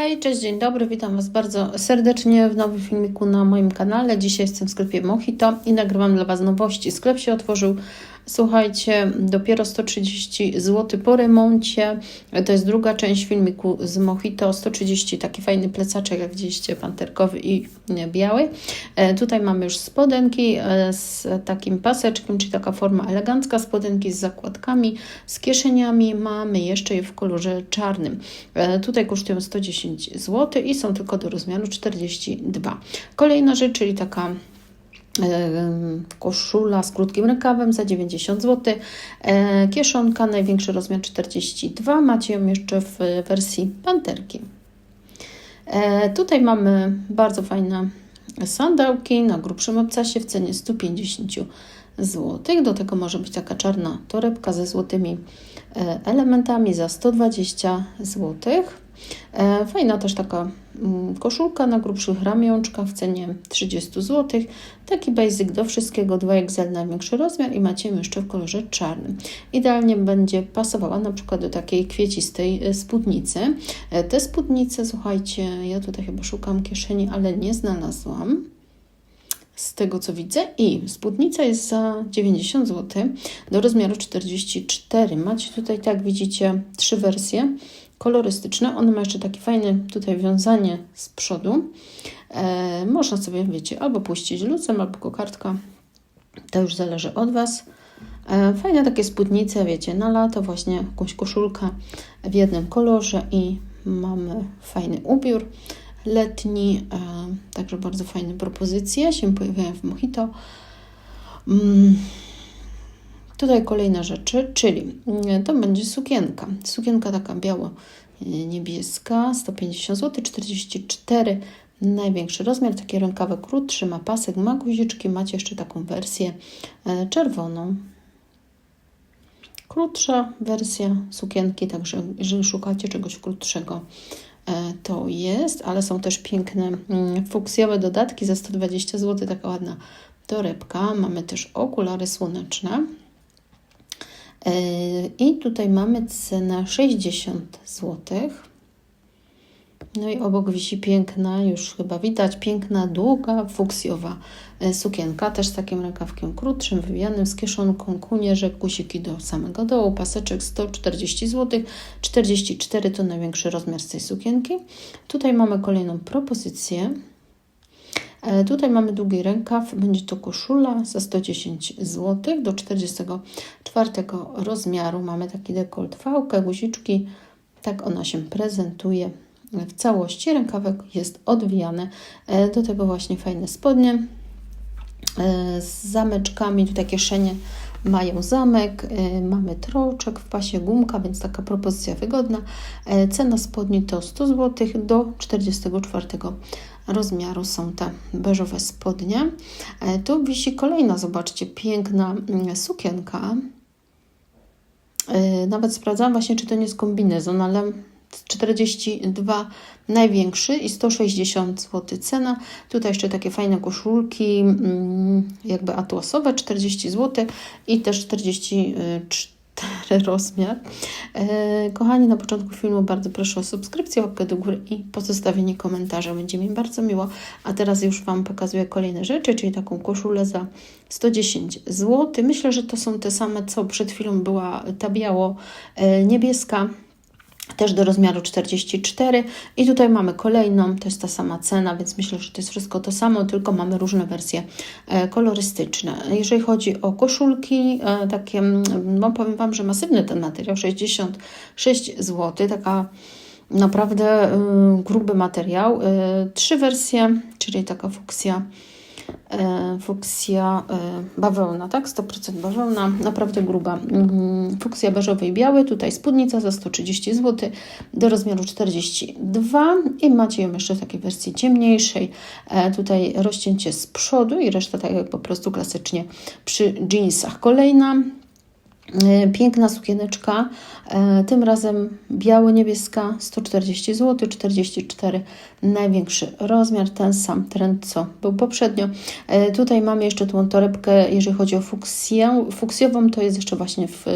Hej, cześć, dzień dobry, witam Was bardzo serdecznie w nowym filmiku na moim kanale. Dzisiaj jestem w sklepie Mojito i nagrywam dla Was nowości. Sklep się otworzył, słuchajcie, dopiero 130 zł po remoncie. To jest druga część filmiku z Mojito, 130, taki fajny plecaczek, jak widzieliście, panterkowy i biały. E, tutaj mamy już spodenki e, z takim paseczkiem, czyli taka forma elegancka, spodenki z zakładkami, z kieszeniami. Mamy jeszcze je w kolorze czarnym. E, tutaj kosztują 110 zł i są tylko do rozmiaru 42. Kolejna rzecz, czyli taka koszula z krótkim rękawem za 90 zł, kieszonka największy rozmiar 42, macie ją jeszcze w wersji panterki. E, tutaj mamy bardzo fajne sandałki na grubszym obcasie w cenie 150 zł. Do tego może być taka czarna torebka ze złotymi e, elementami za 120 złotych. E, fajna też taka mm, koszulka na grubszych ramionczkach w cenie 30 zł. Taki basic do wszystkiego, 2XL największy rozmiar i macie ją jeszcze w kolorze czarnym. Idealnie będzie pasowała na przykład do takiej kwiecistej e, spódnicy. E, te spódnice, słuchajcie, ja tutaj chyba szukam kieszeni, ale nie znalazłam z tego co widzę. I spódnica jest za 90 zł do rozmiaru 44. Macie tutaj, tak widzicie, trzy wersje kolorystyczne. One ma jeszcze takie fajne tutaj wiązanie z przodu. E, można sobie, wiecie, albo puścić lucem, albo kokardka. To już zależy od Was. E, fajne takie spódnice, wiecie, na lato właśnie jakąś koszulkę w jednym kolorze i mamy fajny ubiór letni, e, także bardzo fajne propozycje się pojawiają w Mojito. Mm. Tutaj kolejne rzeczy, czyli mm, to będzie sukienka. Sukienka taka biało-niebieska, 150 zł, 44 największy rozmiar, taki rękawek krótszy, ma pasek, ma guziczki, macie jeszcze taką wersję e, czerwoną. Krótsza wersja sukienki, także jeżeli szukacie czegoś krótszego, e, to jest, ale są też piękne mm, fuksjowe dodatki za 120 zł, taka ładna torebka. Mamy też okulary słoneczne. E, I tutaj mamy cenę 60 zł. No i obok wisi piękna, już chyba widać, piękna, długa, fuksjowa e, sukienka, też z takim rękawkiem krótszym, wywijanym, z kieszonką, kunierze, kusiki do samego dołu, paseczek 140 zł, 44 to największy rozmiar z tej sukienki. Tutaj mamy kolejną propozycję. E, tutaj mamy długi rękaw, będzie to koszula za 110 zł do 44 rozmiaru. Mamy taki dekolt fałkę, guziczki, tak ona się prezentuje w całości. Rękawek jest odwijany, e, do tego właśnie fajne spodnie e, z zameczkami, tutaj kieszenie mają zamek, mamy troczek w pasie gumka, więc taka propozycja wygodna. Cena spodni to 100 zł do 44 rozmiaru są te beżowe spodnie. E, tu wisi kolejna, zobaczcie, piękna mm, sukienka. E, nawet sprawdzałam właśnie, czy to nie jest kombinezon, ale 42 największy i 160 zł cena. Tutaj jeszcze takie fajne koszulki, mm, jakby atłasowe, 40 zł i też 44 rozmiar. E, kochani, na początku filmu bardzo proszę o subskrypcję, łapkę do góry i pozostawienie komentarza. Będzie mi bardzo miło. A teraz już Wam pokazuję kolejne rzeczy, czyli taką koszulę za 110 zł. Myślę, że to są te same, co przed chwilą była ta biało-niebieska też do rozmiaru 44 i tutaj mamy kolejną, to jest ta sama cena, więc myślę, że to jest wszystko to samo, tylko mamy różne wersje e, kolorystyczne. Jeżeli chodzi o koszulki, e, takie, no powiem Wam, że masywny ten materiał, 66 zł, taka naprawdę y, gruby materiał. Y, trzy wersje, czyli taka fuksja E, fuksja e, bawełna, tak? 100% bawełna, naprawdę gruba. Mm, fuksja beżowy i biały, tutaj spódnica za 130 zł do rozmiaru 42 i macie ją jeszcze w takiej wersji ciemniejszej. E, tutaj rozcięcie z przodu i reszta tak jak po prostu klasycznie przy jeansach. Kolejna E, piękna sukieneczka, e, tym razem biało-niebieska, 140 zł, 44 największy rozmiar, ten sam trend co był poprzednio. E, tutaj mamy jeszcze tą torebkę, jeżeli chodzi o fuksję, fuksjową, to jest jeszcze właśnie w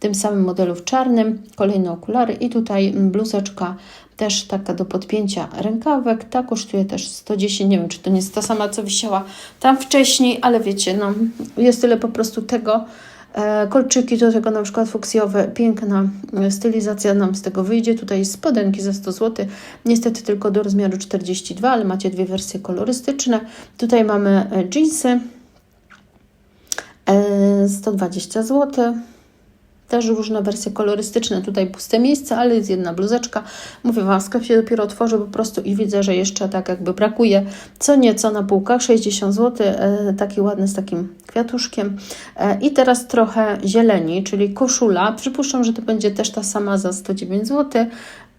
tym samym modelu w czarnym, kolejne okulary i tutaj bluzeczka też taka do podpięcia rękawek. Ta kosztuje też 110. Nie wiem, czy to nie jest ta sama, co wisiała tam wcześniej, ale wiecie, no, jest tyle po prostu tego. E, kolczyki do tego na przykład fuksjowe, piękna stylizacja nam z tego wyjdzie. Tutaj spodenki za 100 zł, niestety tylko do rozmiaru 42, ale macie dwie wersje kolorystyczne. Tutaj mamy jeansy, 120 e, zł. Też różne wersje kolorystyczne, tutaj puste miejsce, ale jest jedna bluzeczka. Mówię Wam, sklep się dopiero otworzy po prostu i widzę, że jeszcze tak jakby brakuje co nieco na półkach, 60 zł, e, taki ładny z takim kwiatuszkiem. E, I teraz trochę zieleni, czyli koszula. Przypuszczam, że to będzie też ta sama za 109 zł.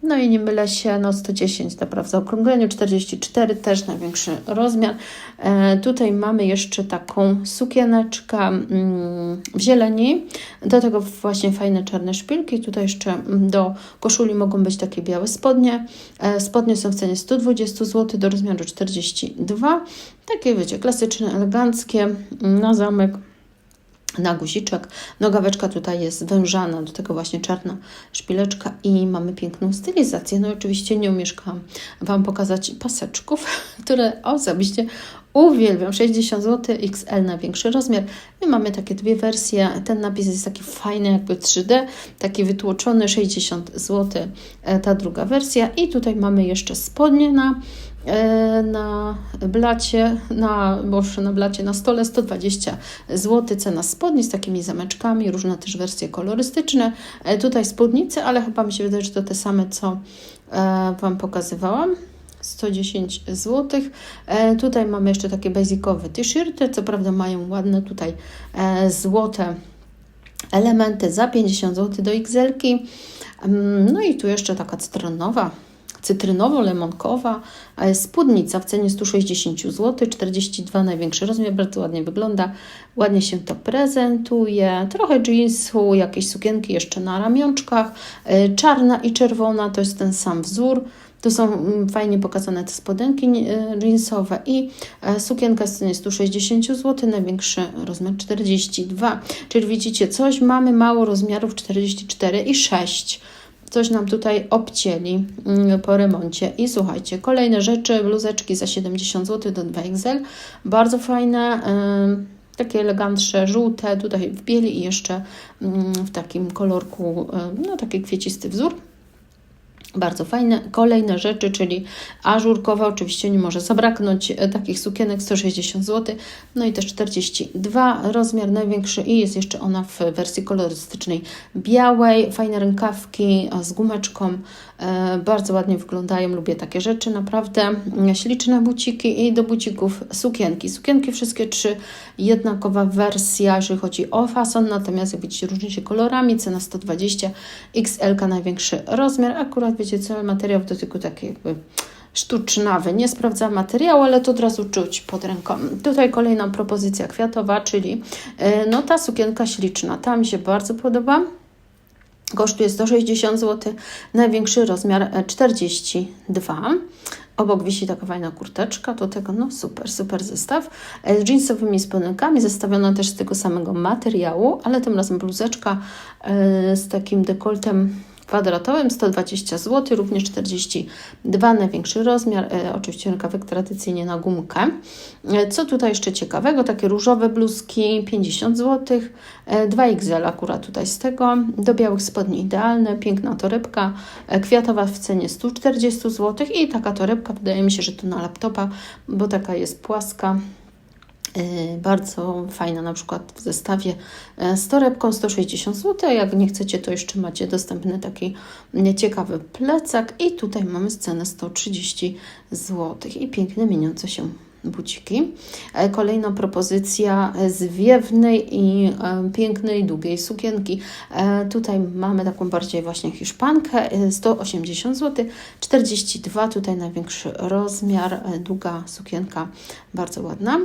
No i nie mylę się, no 110 naprawdę w zaokrągleniu, 44 też największy rozmiar. E, tutaj mamy jeszcze taką sukieneczkę mm, w zieleni, do tego właśnie fajne czarne szpilki. Tutaj jeszcze mm, do koszuli mogą być takie białe spodnie. E, spodnie są w cenie 120 zł do rozmiaru 42. Takie wiecie, klasyczne, eleganckie, na zamek na guziczek. Nogaweczka tutaj jest wężana, do tego właśnie czarna szpileczka i mamy piękną stylizację. No oczywiście nie umieszkałam Wam pokazać paseczków, które osobiście uwielbiam. 60 zł, XL na większy rozmiar. My mamy takie dwie wersje. Ten napis jest taki fajny, jakby 3D, taki wytłoczony, 60 zł e, ta druga wersja. I tutaj mamy jeszcze spodnie na na blacie, na, boże, na blacie na stole 120 zł cena spodni z takimi zameczkami, różne też wersje kolorystyczne. E, tutaj spódnice, ale chyba mi się wydaje, że to te same, co e, Wam pokazywałam. 110 zł. tutaj mamy jeszcze takie basicowe t-shirty, co prawda mają ładne tutaj złote elementy za 50 zł do XL-ki. Mm, no i tu jeszcze taka cytrynowa cytrynowo-lemonkowa spódnica w cenie 160 zł, 42 największy rozmiar, bardzo ładnie wygląda, ładnie się to prezentuje, trochę jeansu, jakieś sukienki jeszcze na ramionczkach, e, czarna i czerwona to jest ten sam wzór, to są mm, fajnie pokazane te spodenki e, jeansowe i e, sukienka z ceny 160 zł, największy rozmiar 42. Czyli widzicie, coś mamy mało rozmiarów 44 i 6 coś nam tutaj obcięli mm, po remoncie. I słuchajcie, kolejne rzeczy, bluzeczki za 70 zł do 2XL, bardzo fajne, takie elegantsze, żółte, tutaj w bieli i jeszcze mm, w takim kolorku, no taki kwiecisty wzór. Bardzo fajne. Kolejne rzeczy, czyli ażurkowa, oczywiście nie może zabraknąć e, takich sukienek 160 zł, no i też 42 rozmiar największy i jest jeszcze ona w wersji kolorystycznej białej. Fajne rękawki z gumeczką, e, bardzo ładnie wyglądają, lubię takie rzeczy, naprawdę śliczne buciki i do bucików sukienki. Sukienki wszystkie trzy jednakowa wersja, jeżeli chodzi o fason, natomiast jak widzicie różni się kolorami, cena 120, XL największy rozmiar, akurat wiecie co, materiał w dotyku taki jakby sztucznawy. Nie sprawdzam materiału, ale to od razu czuć pod ręką. Tutaj kolejna propozycja kwiatowa, czyli e, no ta sukienka śliczna. Ta mi się bardzo podoba. Kosztuje 160 zł, największy rozmiar 42. E, Obok wisi taka fajna kurteczka, do tego no super, super zestaw. E, z jeansowymi spodenkami, zestawiona też z tego samego materiału, ale tym razem bluzeczka z takim dekoltem kwadratowym 120 zł, również 42 największy rozmiar, e, oczywiście rękawek tradycyjnie na gumkę. E, co tutaj jeszcze ciekawego, takie różowe bluzki 50 zł, e, 2XL akurat tutaj z tego, do białych spodni idealne, piękna torebka e, kwiatowa w cenie 140 zł i taka torebka, wydaje mi się, że to na laptopa, bo taka jest płaska, bardzo fajna, na przykład w zestawie y, z torebką 160 zł. Jak nie chcecie, to jeszcze macie dostępny taki ciekawy plecak. I tutaj mamy scenę 130 zł. I piękne mieniące się buciki. E, kolejna propozycja zwiewnej i e, pięknej, długiej sukienki. E, tutaj mamy taką bardziej właśnie hiszpankę, 180 zł, 42 tutaj największy rozmiar, długa sukienka, bardzo ładna.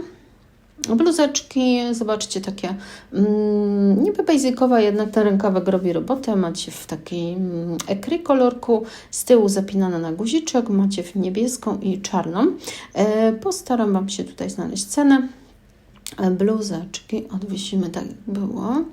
Bluzeczki, zobaczcie, takie mm, niby basicowa, jednak ten rękawek robi robotę. Macie w takiej mm, ekry kolorku, z tyłu zapinane na guziczek, macie w niebieską i czarną. E, postaram Wam się tutaj znaleźć cenę. E, bluzeczki odwiesimy tak jak było.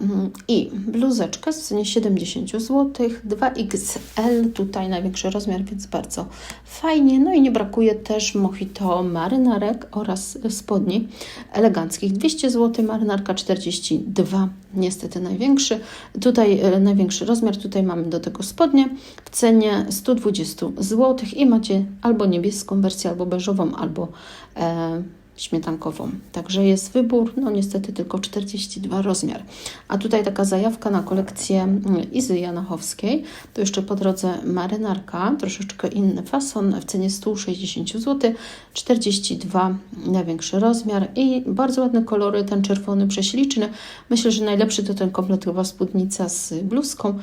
Mm, I bluzeczkę w cenie 70 zł, 2XL, tutaj największy rozmiar, więc bardzo fajnie. No i nie brakuje też mojito marynarek oraz spodni eleganckich. 200 zł, marynarka 42, niestety największy. Tutaj e, największy rozmiar, tutaj mamy do tego spodnie w cenie 120 zł i macie albo niebieską wersję, albo beżową, albo e, śmietankową. Także jest wybór, no niestety tylko 42 rozmiar. A tutaj taka zajawka na kolekcję mm, Izy Janachowskiej. To jeszcze po drodze marynarka, troszeczkę inny fason w cenie 160 zł, 42 największy rozmiar i bardzo ładne kolory, ten czerwony prześliczny. Myślę, że najlepszy to ten kompletowa spódnica z bluzką.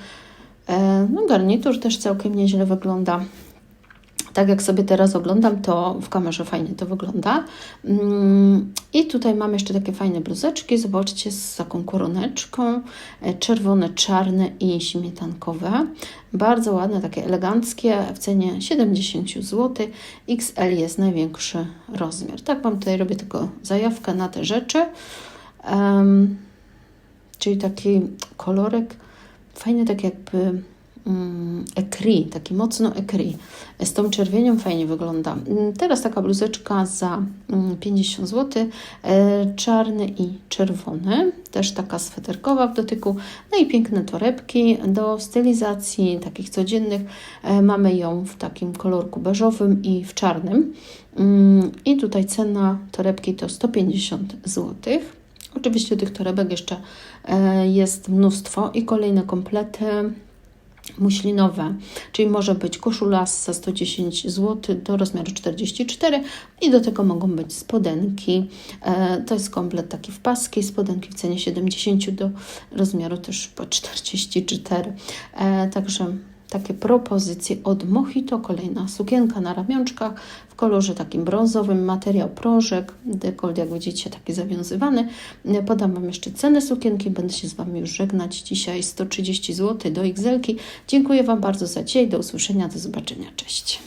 E, no garnitur też całkiem nieźle wygląda tak jak sobie teraz oglądam, to w kamerze fajnie to wygląda. Mm, I tutaj mam jeszcze takie fajne bluzeczki, zobaczcie, z taką koroneczką, e, czerwone, czarne i śmietankowe. Bardzo ładne, takie eleganckie, w cenie 70 zł. XL jest największy rozmiar. Tak Wam tutaj robię tylko zajawkę na te rzeczy. Um, czyli taki kolorek, fajny tak jakby Mm, ekri, taki mocno ekri. Z tą czerwienią fajnie wygląda. Mm, teraz taka bluzeczka za 50 mm, zł, e, czarny i czerwony, też taka sweterkowa w dotyku. No i piękne torebki do stylizacji takich codziennych. E, mamy ją w takim kolorku beżowym i w czarnym. I tutaj cena torebki to 150 zł. Oczywiście tych torebek jeszcze e, jest mnóstwo i kolejne komplety muślinowe, czyli może być koszula za 110 zł do rozmiaru 44 i do tego mogą być spodenki. E, to jest komplet taki w paskiej, spodenki w cenie 70 do rozmiaru też po 44. E, także takie propozycje od Mojito. Kolejna sukienka na ramionczkach w kolorze takim brązowym, materiał prożek, dekolt jak widzicie taki zawiązywany. Podam Wam jeszcze cenę sukienki, będę się z Wami już żegnać. Dzisiaj 130 zł do XL. -ki. Dziękuję Wam bardzo za dzisiaj, do usłyszenia, do zobaczenia, cześć.